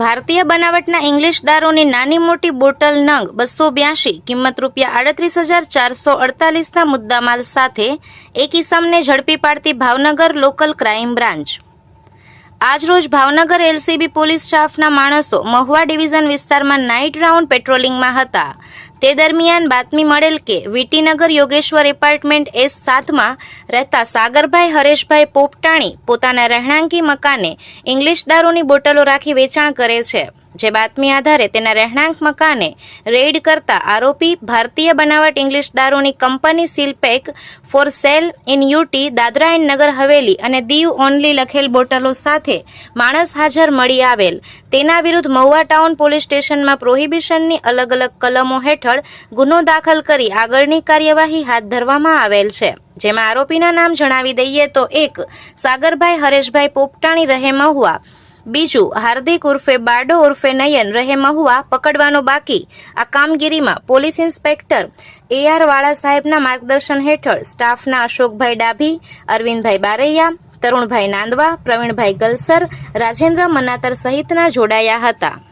ભારતીય બનાવટના ઇંગ્લિશ દારૂની નાની મોટી બોટલ નંગ બસો બ્યાસી કિંમત રૂપિયા આડત્રીસ હજાર ચારસો અડતાલીસના મુદ્દામાલ સાથે એક ઇસમને ઝડપી પાડતી ભાવનગર લોકલ ક્રાઇમ બ્રાન્ચ. આજરોજ ભાવનગર એલસીબી પોલીસ સ્ટાફના માણસો મહુવા ડિવિઝન વિસ્તારમાં નાઇટ રાઉન્ડ પેટ્રોલિંગમાં હતા. તે દરમિયાન બાતમી મળેલ કે વીટીનગર યોગેશ્વર એપાર્ટમેન્ટ એસ સાતમાં રહેતા સાગરભાઈ હરેશભાઈ પોપટાણી પોતાના રહેણાંકી મકાને ઇંગ્લિશ દારૂની બોટલો રાખી વેચાણ કરે છે. જે બાતમી આધારે તેના રહેણાંક મકાને રેડ કરતા આરોપી ભારતીય બનાવટ ઇંગ્લિશ દારૂની company seal pack for sale in UT Dadra and Nagar Haveli અને દીવ ઓનલી લખેલ બોટલો સાથે માણસ હાજર મળી આવેલ. તેના વિરુદ્ધ મહુવા ટાઉન પોલીસ સ્ટેશનમાં પ્રોહિબિશનની અલગ અલગ કલમો હેઠળ ગુનો દાખલ કરી આગળની કાર્યવાહી હાથ ધરવામાં આવેલ છે. જેમાં આરોપીના નામ જણાવી દઈએ તો એક, સાગરભાઈ હરેશભાઈ પોપટાણી રહે મહુવા બીજું, હાર્દિક ઉર્ફે બાડો ઉર્ફે નયન રહે મહુવા પકડવાનો બાકી. આ કામગીરીમાં પોલીસ ઇન્સ્પેક્ટર એ આર વાળા સાહેબના માર્ગદર્શન હેઠળ સ્ટાફના અશોકભાઈ ડાભી, અરવિંદભાઈ બારૈયા, તરુણભાઈ નાંદવા, પ્રવીણભાઈ ગલસર, રાજેન્દ્ર મનાતર સહિતના જોડાયા હતા.